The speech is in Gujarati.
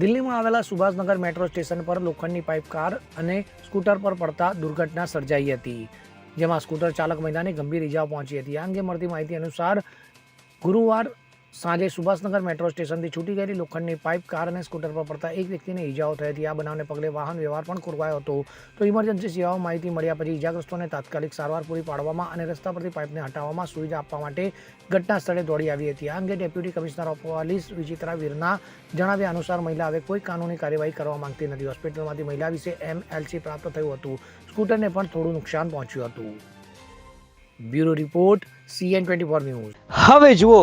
દિલ્હીમાં આવેલા સુભાષનગર મેટ્રો સ્ટેશન પર લોખંડની પાઇપ કાર અને સ્કૂટર પર પડતા દુર્ઘટના સર્જાઈ હતી, જેમાં સ્કૂટર ચાલક મહિલાને ગંભીર ઇજાઓ પહોંચી હતી. આ અંગે મળતી માહિતી અનુસાર ગુરુવાર સાંજે સુભાષનગર મેટ્રો સ્ટેશનથી છૂટી ગયેલી લોખંડની પાઇપ કાર અને સ્કૂટર પર પડતા એક વ્યક્તિને ઇજાઓ થઈ હતી. આ બનાવને પગલે વાહન વ્યવહાર પણ ખોરવાયો હતો. તો ઇમરજન્સી સેવાઓ માહિતી મળ્યા પછી ઇજાગ્રસ્તોને તાત્કાલિક સારવાર પૂરી પાડવામાં અને રસ્તા પરથી પાઇપને હટાવવામાં સુવિધા આપવા માટે ઘટના સ્થળે દોડી આવી હતી. આ અંગે deputy commissioner of police Vichitra વીરના જણાવ્યા અનુસાર, મહિલા હવે કોઈ કાનૂની કાર્યવાહી કરવા માંગતી નથી. હોસ્પિટલમાંથી મહિલા વિશે એમએલસી પ્રાપ્ત થયું હતું. સ્કૂટરને પણ થોડું નુકસાન પહોંચ્યું હતું. Bureau report, CN twenty four news. હવે જુઓ